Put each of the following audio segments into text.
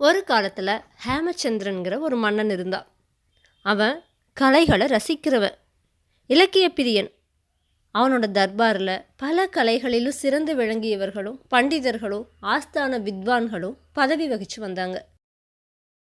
ஒரு காலத்தில் ஹேமச்சந்திரன்கிற ஒரு மன்னன் இருந்தான். அவன் கலைகளை ரசிக்கிறவன் இலக்கிய பிரியன். அவனோட தர்பாரில் பல கலைகளிலும் சிறந்து விளங்கியவர்களும் பண்டிதர்களும் ஆஸ்தான வித்வான்களும் பதவி வகிச்சு வந்தாங்க.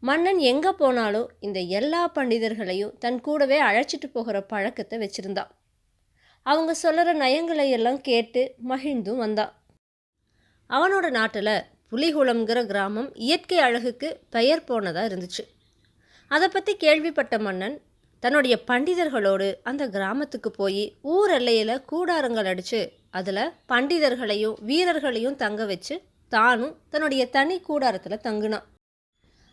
மன்னன் எங்கே போனாலும் இந்த எல்லா பண்டிதர்களையும் தன் கூடவே அழைச்சிட்டு போகிற பழக்கத்தை வச்சிருந்தான். அவங்க சொல்கிற நயங்களை எல்லாம் கேட்டு மகிழ்ந்தும் வந்தான். அவனோட நாட்டில் புலிகுளம்ங்கிற கிராமம் இயற்கை அழகுக்கு பெயர் போனதாக இருந்துச்சு. அதை பற்றி கேள்விப்பட்ட மன்னன் தன்னுடைய பண்டிதர்களோடு அந்த கிராமத்துக்கு போய் ஊர் எல்லையில் கூடாரங்கள் அடித்து அதில் பண்டிதர்களையும் வீரர்களையும் தங்க வச்சு தானும் தன்னுடைய தனி கூடாரத்தில் தங்கினான்.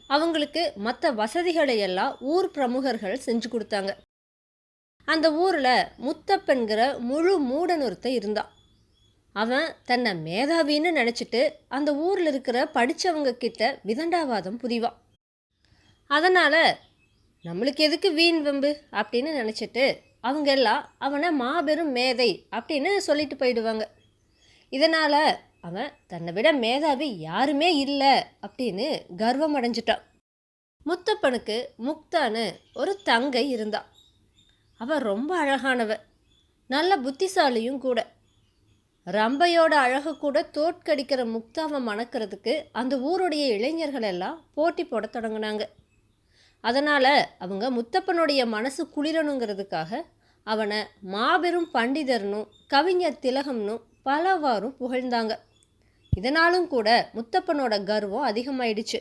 அவங்களுக்கு மற்ற வசதிகளை எல்லாம் ஊர் பிரமுகர்கள் செஞ்சு கொடுத்தாங்க. அந்த ஊரில் முத்தப்பன்கிற முழு மூடன் இருந்தான். அவன் தன்னை மேதாவின்னு நினச்சிட்டு அந்த ஊரில் இருக்கிற படித்தவங்க கிட்ட விதண்டாவாதம் புரிவான் அதனால் நம்மளுக்கு எதுக்கு வீண் வம்பு? அப்படின்னு நினச்சிட்டு அவங்க எல்லாம் அவனை மாபெரும் மேதை அப்படின்னு சொல்லிட்டு போயிடுவாங்க. இதனால் அவன் தன்னை விட மேதாவி யாருமே இல்லை அப்படின்னு கர்வம் அடைஞ்சிட்டான். முத்தப்பனுக்கு முக்தான்னு ஒரு தங்கை இருந்தான். அவன் ரொம்ப அழகானவ நல்ல புத்திசாலியும் கூட. ரம்பையோட அழகு கூட தோற்கடிக்கிற முக்தாவை மணக்கிறதுக்கு அந்த ஊருடைய இளைஞர்கள் எல்லாம் போட்டி போட தொடங்கினாங்க. அதனால் அவங்க முத்தப்பனுடைய மனசு குளிரணுங்கிறதுக்காக அவனை மாபெரும் பண்டிதர்னும் கவிஞர் திலகம்னும் பலவாரும் புகழ்ந்தாங்க. இதனாலும் கூட முத்தப்பனோட கர்வம் அதிகமாயிடுச்சு.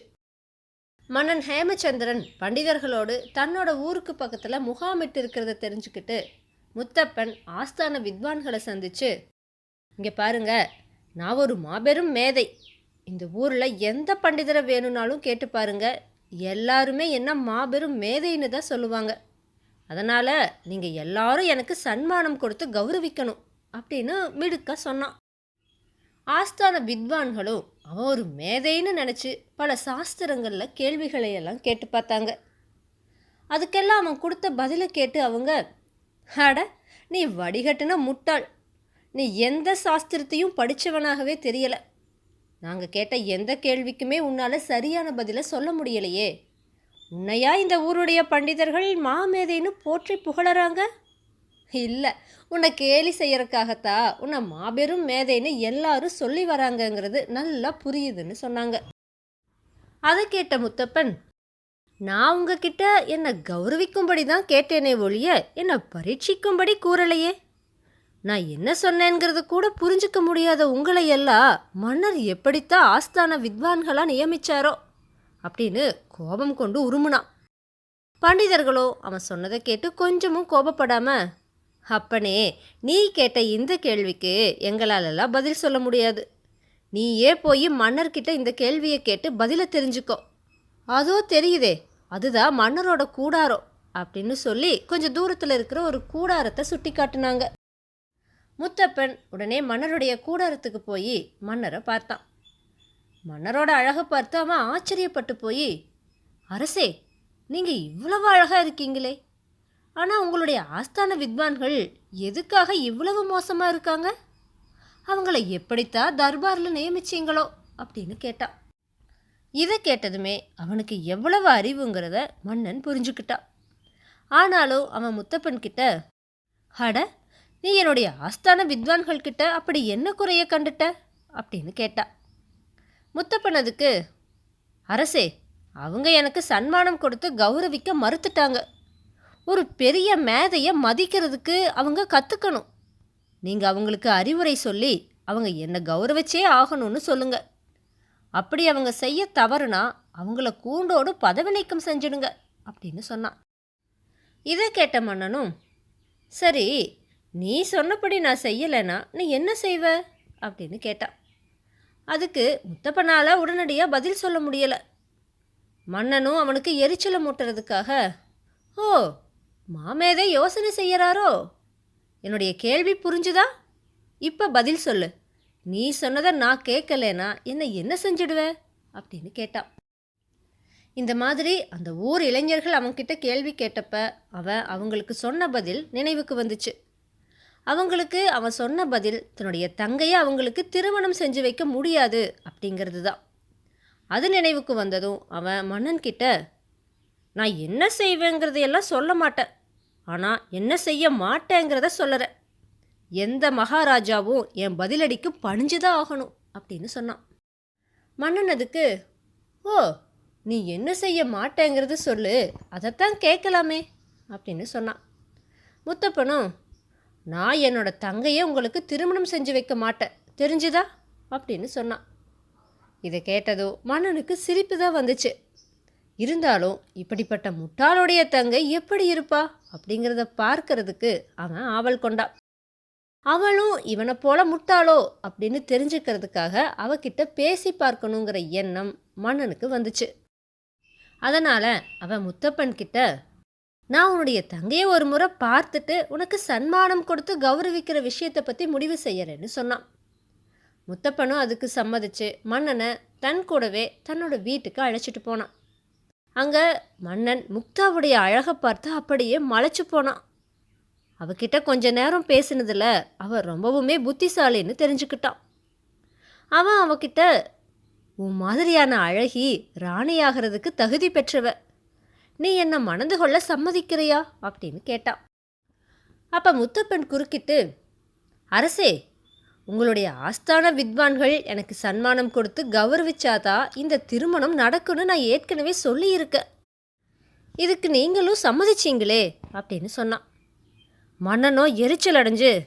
மன்னன் ஹேமச்சந்திரன் பண்டிதர்களோடு தன்னோட ஊருக்கு பக்கத்தில் முகாமிட்டு இருக்கிறத தெரிஞ்சுக்கிட்டு முத்தப்பன் ஆஸ்தான வித்வான்களை சந்திச்சு இங்கே பாருங்க நான் ஒரு மாபெரும் மேதை. இந்த ஊரில் எந்த பண்டிதரை வேணும்னாலும் கேட்டு பாருங்க. எல்லாருமே என்ன மாபெரும் மேதைன்னு தான் சொல்லுவாங்க. அதனால் நீங்கள் எல்லாரும் எனக்கு சன்மானம் கொடுத்து கௌரவிக்கணும் அப்படின்னு மிடுக்க சொன்னான். ஆஸ்தான வித்வான்களும் அவன் ஒரு மேதைன்னு நினச்சி பல சாஸ்திரங்களில் கேள்விகளையெல்லாம் கேட்டு பார்த்தாங்க. அதுக்கெல்லாம் அவன் கொடுத்த பதிலை கேட்டு அவங்க அட நீ வடிகட்டுன முட்டாள். நீ எந்த சாஸ்திரத்தையும் படித்தவனாகவே தெரியலை. நாங்கள் கேட்ட எந்த கேள்விக்குமே உன்னால் சரியான பதிலை சொல்ல முடியலையே. உன்னையா இந்த ஊருடைய பண்டிதர்கள் மாமேதைன்னு போற்றி புகழறாங்க? இல்லை உன்னை கேலி செய்யறதுக்காகத்தா உன்னை மாபெரும் மேதைன்னு எல்லாரும் சொல்லி வராங்கங்கிறது நல்லா புரியுதுன்னு சொன்னாங்க. அதை கேட்ட முத்தப்பன் நான் உங்ககிட்ட என்னை கௌரவிக்கும்படி தான் கேட்டேனே ஒழிய என்னை பரீட்சிக்கும்படி கூறலையே? நான் என்ன சொன்னேங்கிறது கூட புரிஞ்சுக்க முடியாத உங்களை எல்லாம் மன்னர் எப்படித்தான் ஆஸ்தான வித்வான்களாக நியமிச்சாரோ அப்படின்னு கோபம் கொண்டு உருமுனான். பண்டிதர்களோ அவன் சொன்னதை கேட்டு கொஞ்சமும் கோபப்படாம அப்பனே நீ கேட்ட இந்த கேள்விக்கு எங்களாலெல்லாம் பதில் சொல்ல முடியாது. நீயே போய் மன்னர்கிட்ட இந்த கேள்வியை கேட்டு பதிலை தெரிஞ்சுக்கோ. அதோ தெரியுதே அதுதான் மன்னரோட கூடாரம் அப்படின்னு சொல்லி கொஞ்சம் தூரத்தில் இருக்கிற ஒரு கூடாரத்தை சுட்டி காட்டினாங்க முத்தப்பன் உடனே மன்னருடைய கூடாரத்துக்கு போய் மன்னரை பார்த்தான். மன்னரோட அழகை பார்த்து அவன் ஆச்சரியப்பட்டு போய் அரசே நீங்கள் இவ்வளவு அழகாக இருக்கீங்களே. ஆனால் உங்களுடைய ஆஸ்தான வித்வான்கள் எதுக்காக இவ்வளவு மோசமாக இருக்காங்க? அவங்கள எப்படித்தான் தர்பாரில் நியமிச்சிங்களோ? அப்படின்னு கேட்டான் இதை கேட்டதுமே அவனுக்கு எவ்வளவு அறிவுங்கிறத மன்னன் புரிஞ்சுக்கிட்டான் ஆனாலும் அவன் முத்தப்பன் கிட்ட அட நீ என்னுடைய ஆஸ்தான வித்வான்கள் கிட்ட அப்படி என்ன குறைய கண்டுட்ட? அப்படின்னு கேட்டா. முத்தப்பன் அதுக்கு அரசே அவங்க எனக்கு சன்மானம் கொடுத்து கௌரவிக்க மறுத்துட்டாங்க. ஒரு பெரிய மேதையை மதிக்கிறதுக்கு அவங்க கற்றுக்கணும் நீங்கள் அவங்களுக்கு அறிவுரை சொல்லி அவங்க என்னை கௌரவிச்சே ஆகணும்னு சொல்லுங்க. அப்படி அவங்க செய்ய தவறுனா அவங்கள கூண்டோடு பதவி நீக்கம் செஞ்சிடுங்க அப்படின்னு சொன்னான். இதை கேட்ட மன்னனும் சரி நீ சொன்னபடி நான் செய்யலைன்னா நீ என்ன செய்வ? அப்படின்னு கேட்டான் அதுக்கு முத்தப்பனால் உடனடியாக பதில் சொல்ல முடியலை. மன்னனும் அவனுக்கு எரிச்சலை மூட்டுறதுக்காக ஓ மாமேதை யோசனை செய்கிறாரோ என்னுடைய கேள்வி புரிஞ்சுதா? இப்போ பதில் சொல்லு. நீ சொன்னதை நான் கேட்கலனா என்ன என்ன செஞ்சிடுவ? அப்படின்னு கேட்டான் இந்த மாதிரி அந்த ஊர் இளைஞர்கள் அவன்கிட்ட கேள்வி கேட்டப்ப அவன் அவங்களுக்கு சொன்ன பதில் நினைவுக்கு வந்துச்சு. அவங்களுக்கு அவன் சொன்ன பதில் தன்னுடைய தங்கையை அவங்களுக்கு திருமணம் செஞ்சு வைக்க முடியாது அப்படிங்கிறது தான் அது நினைவுக்கு வந்ததும் அவன் மன்னன் கிட்ட நான் என்ன செய்வேங்கிறதையெல்லாம் சொல்ல மாட்டேன். ஆனால் என்ன செய்ய மாட்டேங்கிறத சொல்லறேன். எந்த மகாராஜாவும் என் பதிலடிக்கு பணிஞ்சுதான் ஆகணும் அப்படின்னு சொன்னான். மன்னன் அதுக்கு ஓ நீ என்ன செய்ய மாட்டேங்கிறது சொல்லு. அதைத்தான் கேட்கலாமே அப்படின்னு சொன்னான். முத்தப்பனும் நான் என்னோட தங்கையை உங்களுக்கு திருமணம் செஞ்சு வைக்க மாட்டேன். தெரிஞ்சுதா? அப்படின்னு சொன்னான். இதை கேட்டதோ மன்னனுக்கு சிரிப்பு தான் வந்துச்சு. இருந்தாலும் இப்படிப்பட்ட முட்டாளுடைய தங்கை எப்படி இருப்பா? அப்படிங்கிறத பார்க்கறதுக்கு அவன் ஆவல் கொண்டான். அவளும் இவனை போல முட்டாளோ? அப்படின்னு தெரிஞ்சுக்கிறதுக்காக அவகிட்ட பேசி பார்க்கணுங்கிற எண்ணம் மன்னனுக்கு வந்துச்சு. அதனால் அவன் முத்தப்பன் கிட்ட நான் உன்னுடைய தங்கையை ஒரு முறை பார்த்துட்டு உனக்கு சன்மானம் கொடுத்து கௌரவிக்கிற விஷயத்தை பற்றி முடிவு செய்யறேன்னு சொன்னான். முத்தப்பனும் அதுக்கு சம்மதிச்சு மன்னனை தன் கூடவே தன்னோட வீட்டுக்கு அழைச்சிட்டு போனான். அங்கே மன்னன் முக்தாவுடைய அழகை பார்த்து அப்படியே மலைச்சு போனான். அவகிட்ட கொஞ்ச நேரம் பேசினதில் அவள் ரொம்பவுமே புத்திசாலின்னு தெரிஞ்சுக்கிட்டான். அவன் அவகிட்ட உன் மாதிரியான அழகி ராணியாகிறதுக்கு தகுதி பெற்றவ நீ என்ன மணந்து கொள்ள சம்மதிக்கிறியா? அப்படின்னு கேட்டான் அப்போ முத்தப்பன் குறுக்கிட்டு அரசே உங்களுடைய ஆஸ்தான வித்வான்கள் எனக்கு சன்மானம் கொடுத்து கௌரவிச்சாதான் இந்த திருமணம் நடக்கும்னு நான் ஏற்கனவே சொல்லியிருக்கேன் இதுக்கு நீங்களும் சம்மதிச்சீங்களே அப்படின்னு சொன்னான் மன்னனோ எரிச்சல் அடைஞ்சு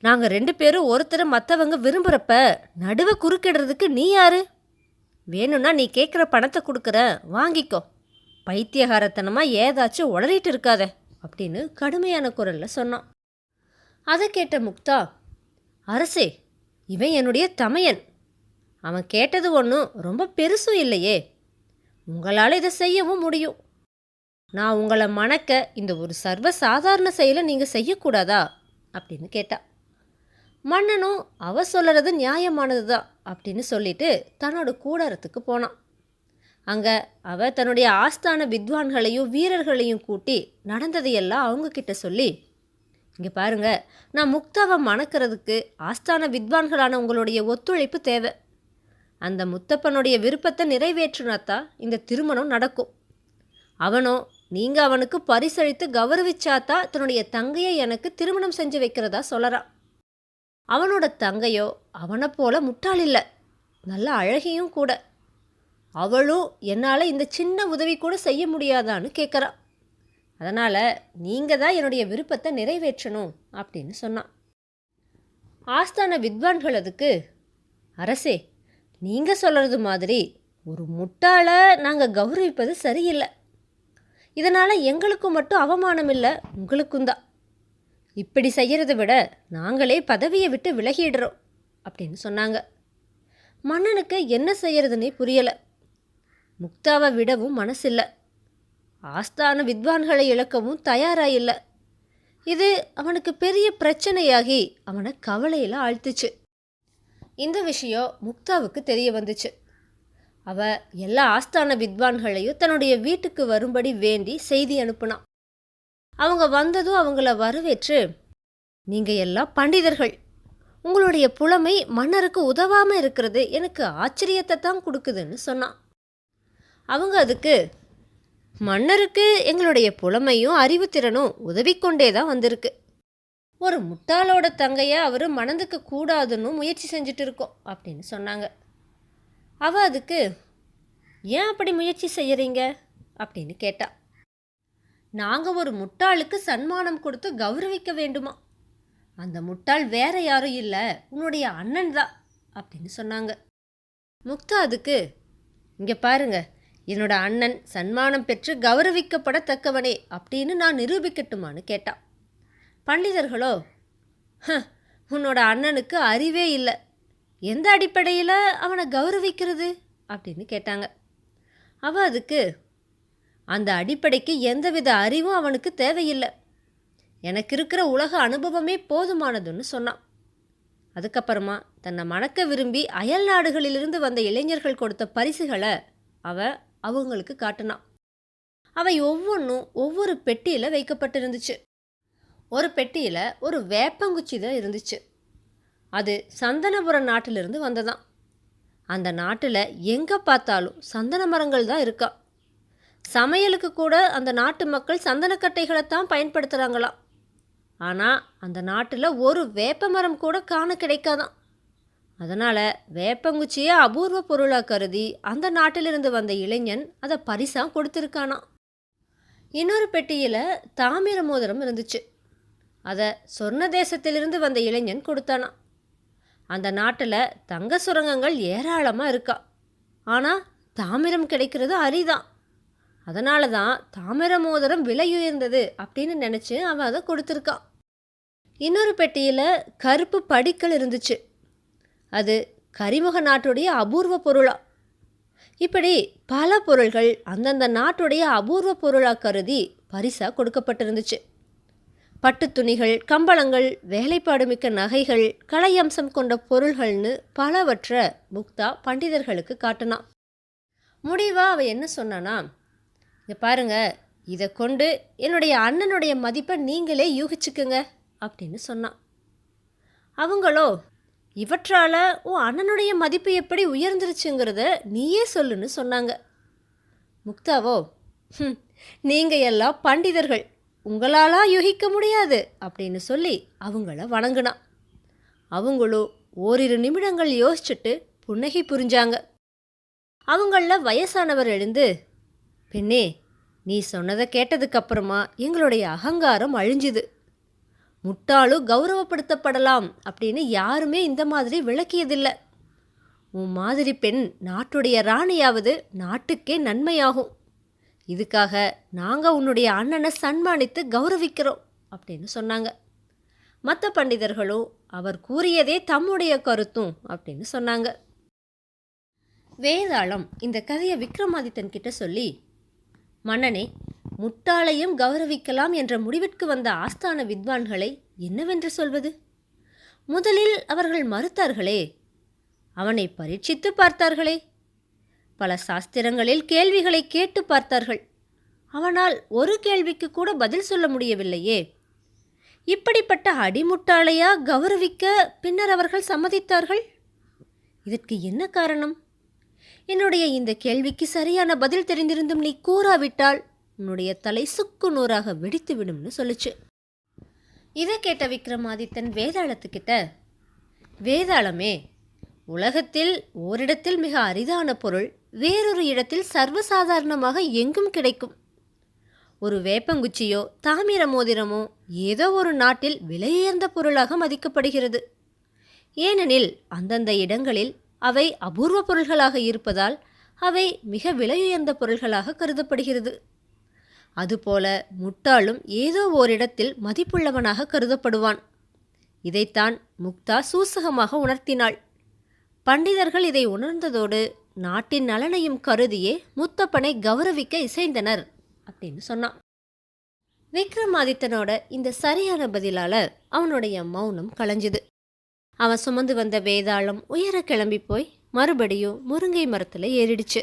நாங்கள் ரெண்டு பேரும் ஒருத்தரை மற்றவங்க விரும்புகிறப்ப நடுவை குறுக்கிடுறதுக்கு நீ யாரு? வேணும்னா நீ கேட்குற பணத்தை கொடுக்குற வாங்கிக்கோ. பைத்தியகாரத்தனமாக ஏதாச்சும் உளறிட்டு இருக்காத அப்படின்னு கடுமையான குரலில் சொன்னான். அதை கேட்ட முக்தா அரசே இவன் என்னுடைய தமையன். அவன் கேட்டது ஒன்றும் ரொம்ப பெருசும் இல்லையே. உங்களால் இதை செய்யவும் முடியும். நான் உங்களை மணக்க இந்த ஒரு சர்வ சாதாரண செயலை நீங்கள் செய்யக்கூடாதா? அப்படின்னு கேட்டா. மன்னனும் அவ சொல்லுறது நியாயமானது தான் அப்படின்னு சொல்லிட்டு தன்னோட கூடாரத்துக்கு போனான். அங்கே அவ தன்னுடைய ஆஸ்தான வித்வான்களையும் வீரர்களையும் கூட்டி நடந்ததையெல்லாம் அவங்க கிட்ட சொல்லி இங்கே பாருங்க நான் முக்தாவை மணக்கிறதுக்கு ஆஸ்தான வித்வான்களான உங்களுடைய ஒத்துழைப்பு தேவை. அந்த முத்தப்பனுடைய விருப்பத்தை நிறைவேற்றினாத்தான் இந்த திருமணம் நடக்கும். அவனோ நீங்கள் அவனுக்கு பரிசளித்து கௌரவிச்சாத்தா தன்னுடைய தங்கையை எனக்கு திருமணம் செஞ்சு வைக்கிறதா சொல்லறான் அவனோட தங்கையோ அவனை போல முட்டாள் இல்லை. நல்ல அழகியும் கூட. அவளும் என்னால் இந்த சின்ன உதவி கூட செய்ய முடியாதான்னு கேட்குறான் அதனால் நீங்கள் தான் என்னுடைய விருப்பத்தை நிறைவேற்றணும் அப்படின்னு சொன்னான் ஆஸ்தான வித்வான்கள் அதுக்கு அரசே நீங்கள் சொல்கிறது மாதிரி ஒரு முட்டாளை நாங்கள் கௌரவிப்பது சரியில்லை. இதனால் எங்களுக்கும் மட்டும் அவமானம் இல்லை உங்களுக்கும் தான். இப்படி செய்கிறத விட நாங்களே பதவியை விட்டு விலகிடுறோம் அப்படின்னு சொன்னாங்க. மன்னனுக்கு என்ன செய்யறதுன்னே புரியலை. முக்தாவை விடவும் மனசில்லை. ஆஸ்தான வித்வான்களை இழக்கவும் தயாராயில்லை. இது அவனுக்கு பெரிய பிரச்சனையாகி அவனை கவலையில் ஆழ்த்துச்சு. இந்த விஷயம் முக்தாவுக்கு தெரிய வந்துச்சு. அவ எல்லா ஆஸ்தான வித்வான்களையும் தன்னுடைய வீட்டுக்கு வரும்படி வேண்டி செய்தி அனுப்புனான். அவங்க வந்ததும் அவங்கள வரவேற்று நீங்கள் எல்லாம் பண்டிதர்கள். உங்களுடைய புலமை மன்னருக்கு உதவாமல் இருக்கிறது எனக்கு ஆச்சரியத்தை தான் கொடுக்குதுன்னு சொன்னான். அவங்க அதுக்கு மன்னருக்கு எங்களுடைய புலமையும் அறிவுத்திறனும் உதவிக்கொண்டே தான் வந்திருக்கு. ஒரு முட்டாளோட தங்கையை அவர் மணந்துக்க கூடாதுன்னு முயற்சி செஞ்சுட்டு இருக்கோம் அப்படின்னு சொன்னாங்க. அவள் அதுக்கு ஏன் அப்படி முயற்சி செய்கிறீங்க அப்படின்னு கேட்டா. நாங்கள் ஒரு முட்டாளுக்கு சன்மானம் கொடுத்து கௌரவிக்க வேண்டுமா? அந்த முட்டாள் வேற யாரும் இல்லை உன்னுடைய அண்ணன் தான் அப்படின்னு சொன்னாங்க. முக்தா அதுக்கு இங்கே பாருங்கள் என்னோட அண்ணன் சன்மானம் பெற்று கௌரவிக்கப்படத்தக்கவனே அப்படின்னு நான் நிரூபிக்கட்டுமான்னு கேட்டான் பண்டிதர்களோ "ஹ, உன்னோட அண்ணனுக்கு அறிவே இல்லை. எந்த அடிப்படையில் அவனை கௌரவிக்கிறது? அப்படின்னு கேட்டாங்க. அவ அதுக்கு அந்த அடிப்படைக்கு எந்தவித அறிவும் அவனுக்கு தேவையில்லை. எனக்கு இருக்கிற உலக அனுபவமே போதுமானதுன்னு சொன்னான் அதுக்கப்புறமா தன்னை மணக்க விரும்பி அயல் நாடுகளிலிருந்து வந்த இளைஞர்கள் கொடுத்த பரிசுகளை அவ அவங்களுக்கு காட்டினான் அவை ஒவ்வொன்றும் ஒவ்வொரு பெட்டியில் வைக்கப்பட்டிருந்துச்சு. ஒரு பெட்டியில் ஒரு வேப்பங்குச்சி தான் இருந்துச்சு. அது சந்தனபுரம் நாட்டிலிருந்து வந்ததான் அந்த நாட்டில் எங்கே பார்த்தாலும் சந்தன மரங்கள் தான் இருக்கா. சமையலுக்கு கூட அந்த நாட்டு மக்கள் சந்தனக்கட்டைகளை தான் பயன்படுத்துகிறாங்களாம் ஆனால் அந்த நாட்டில் ஒரு வேப்ப மரம் கூட காண கிடைக்காதான் அதனால் வேப்பங்குச்சியை அபூர்வ பொருளாக கருதி அந்த நாட்டிலிருந்து வந்த இளைஞன் அதை பரிசாக கொடுத்துருக்கானா இன்னொரு பெட்டியில் தாமிர மோதிரம் இருந்துச்சு. அதை சொர்ண தேசத்திலிருந்து வந்த இளைஞன் கொடுத்தானா அந்த நாட்டில் தங்க சுரங்கங்கள் ஏராளமாக இருக்கா. ஆனால் தாமிரம் கிடைக்கிறது அரிதான் அதனால தான் தாமிர மோதிரம் விலையுயர்ந்தது அப்படின்னு நினச்சி அவன் அதை கொடுத்துருக்கான் இன்னொரு பெட்டியில் கருப்பு படிக்கல் இருந்துச்சு. அது கரிமுக நாட்டுடைய அபூர்வ பொருளா. இப்படி பல பொருள்கள் அந்தந்த நாட்டுடைய அபூர்வ பொருளாக கருதி பரிசாக கொடுக்கப்பட்டிருந்துச்சு. பட்டு துணிகள் கம்பளங்கள் வேலைப்பாடு மிக்க நகைகள் கலையம்சம் கொண்ட பொருள்கள்னு பலவற்றை முக்தா பண்டிதர்களுக்கு காட்டினான். முடிவாக அவள் என்ன சொன்னானா இங்கே பாருங்க இதை கொண்டு என்னுடைய அண்ணனுடைய மதிப்பை நீங்களே யூகிச்சுக்குங்க அப்படின்னு சொன்னான். அவங்களோ இவற்றால் உன் அண்ணனுடைய மதிப்பு எப்படி உயர்ந்துருச்சுங்கிறத நீயே சொல்லுன்னு சொன்னாங்க. முக்தாவோ நீங்கள் எல்லாம் பண்டிதர்கள். உங்களாலா யூகிக்க முடியாது அப்படின்னு சொல்லி அவங்கள வணங்கினான் அவங்களும் ஓரிரு நிமிடங்கள் யோசிச்சுட்டு புன்னகை புரிஞ்சாங்க. அவங்கள வயசானவர் எழுந்து பெண்ணே நீ சொன்னதை கேட்டதுக்கப்புறமா எங்களுடைய அகங்காரம் அழிஞ்சுது. முட்டாளும் கௌரவப்படுத்தப்படலாம் அப்படின்னு யாருமே இந்த மாதிரி விளக்கியதில்லை. உன் மாதிரி பெண் நாட்டுடைய ராணியாவது நாட்டுக்கே நன்மையாகும். இதுக்காக நாங்கள் உன்னுடைய அண்ணனை சன்மானித்து கௌரவிக்கிறோம் அப்படின்னு சொன்னாங்க. மற்ற பண்டிதர்களும் அவர் கூறியதே தம்முடைய கருத்தும் அப்படின்னு சொன்னாங்க. வேதாளம் இந்த கதையை விக்ரமாதித்தன் கிட்ட சொல்லி மன்னனே முட்டாளையும் கௌரவிக்கலாம் என்ற முடிவிற்கு வந்த ஆஸ்தான வித்வான்களை என்னவென்று சொல்வது? முதலில் அவர்கள் மறுத்தார்களே அவனை பரீட்சித்து பார்த்தார்களே. பல சாஸ்திரங்களில் கேள்விகளை கேட்டு பார்த்தார்கள். அவனால் ஒரு கேள்விக்கு கூட பதில் சொல்ல முடியவில்லையே. இப்படிப்பட்ட அடிமுட்டாளையா கௌரவிக்க பின்னர் அவர்கள் சம்மதித்தார்கள்? இதற்கு என்ன காரணம்? என்னுடைய இந்த கேள்விக்கு சரியான பதில் தெரிந்திருந்தும் நீ கூறாவிட்டால் உன்னுடைய தலை சுக்கு நூறாக வெடித்து விடும்னு சொல்லுச்சு. இதை கேட்ட விக்ரமாதித்தன் வேதாளத்துக்கிட்ட வேதாளமே உலகத்தில் ஓரிடத்தில் மிக அரிதான பொருள் வேறொரு இடத்தில் சர்வசாதாரணமாக எங்கும் கிடைக்கும். ஒரு வேப்பங்குச்சியோ தாமிர மோதிரமோ ஏதோ ஒரு நாட்டில் விலையுயர்ந்த பொருளாக மதிக்கப்படுகிறது. ஏனெனில் அந்தந்த இடங்களில் அவை அபூர்வ பொருள்களாக இருப்பதால் அவை மிக விலையுயர்ந்த பொருள்களாக கருதப்படுகிறது. அதுபோல முட்டாளும் ஏதோ ஓரிடத்தில் மதிப்புள்ளவனாக கருதப்படுவான். இதைத்தான் முக்தா சூசகமாக உணர்த்தினாள். பண்டிதர்கள் இதை உணர்ந்ததோடு நாட்டின் நலனையும் கருதியே முத்தப்பனை கௌரவிக்க இசைந்தனர் அப்படின்னு சொன்னான். விக்ரமாதித்தனோட இந்த சரியான பதிலால அவனுடைய மௌனம் களைஞ்சுது அவன் சுமந்து வந்த வேதாளம் உயர கிளம்பி போய் மறுபடியும் முருங்கை மரத்தில் ஏறிடுச்சு.